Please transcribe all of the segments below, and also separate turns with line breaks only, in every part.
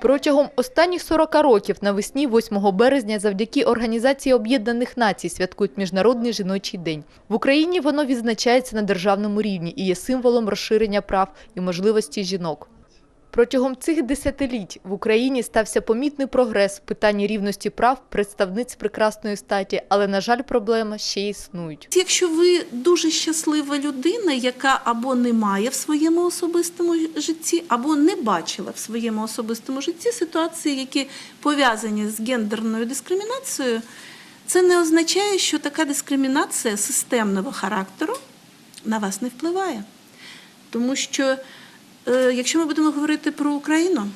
Протягом останніх 40 років навесні 8 березня завдяки Організації Об'єднаних Націй святкують Міжнародний жіночий день. В Україні воно відзначається на державному рівні і є символом розширення прав і можливості жінок. Протягом цих десятиліть в Україні стався помітний прогрес в питанні рівності прав представниць прекрасної статі, але, на жаль, проблеми ще існують.
Якщо ви дуже щаслива людина, яка або не має в своєму особистому житті, або не бачила в своєму особистому житті ситуації, які пов'язані з гендерною дискримінацією, це не означає, що така дискримінація системного характеру на вас не впливає. Тому що, якщо ми будемо говорити про Україну,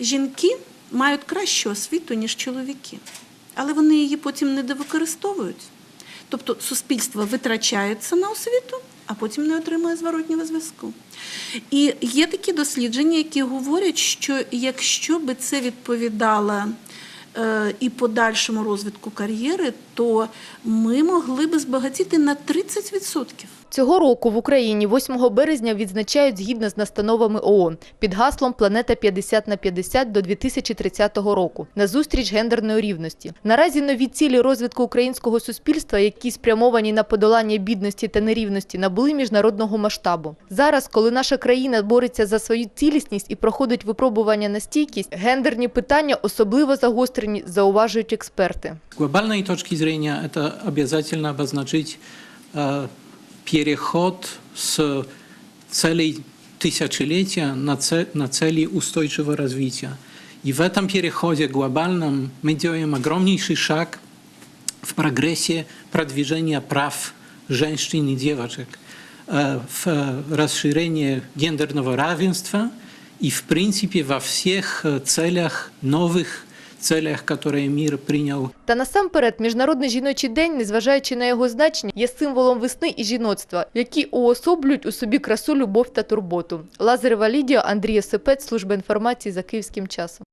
жінки мають кращу освіту, ніж чоловіки, але вони її потім не довикористовують. Тобто суспільство витрачається на освіту, а потім не отримує зворотнього зв'язку. І є такі дослідження, які говорять, що якщо би це відповідало е, і подальшому розвитку кар'єри, то ми могли би збагатіти на 30%.
Цього року в Україні 8 березня відзначають згідно з настановами ООН під гаслом «Планета 50 на 50» до 2030 року на зустріч гендерної рівності. Наразі нові цілі розвитку українського суспільства, які спрямовані на подолання бідності та нерівності, набули міжнародного масштабу. Зараз, коли наша країна бореться за свою цілісність і проходить випробування на стійкість, гендерні питання особливо загострені, зауважують експерти.
С глобальной точки зрения это обязательно обозначить э, переход с целей тысячелетия на, це- на цели устойчивого развития. И в этом переходе глобальном мы делаем огромнейший шаг в прогрессе продвижения прав женщин и девочек, э, в э, расширении гендерного равенства и, в принципе, во всех э, целях, новых целях, которые мир принял
Та насамперед, Міжнародний жіночий день, незважаючи на його значення, є символом весни і жіноцтва, які уособлюють у собі красу, любов та турботу. Лазарева Лідія, Андрій Осипець, Служба інформації за Київським часом.